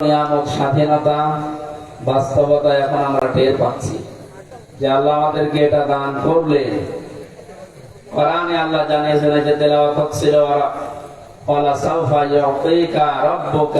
নিয়ামক স্বাধীনতা বাস্তবতা এখন আমরা টের পাচ্ছি। যে আল্লাহ আমাদেরকে এটা দান করলেন কোরআনে আল্লাহ জানিয়েছেন যে তেলাওয়াত হচ্ছিল ওরা قال سوف يعطيك ربك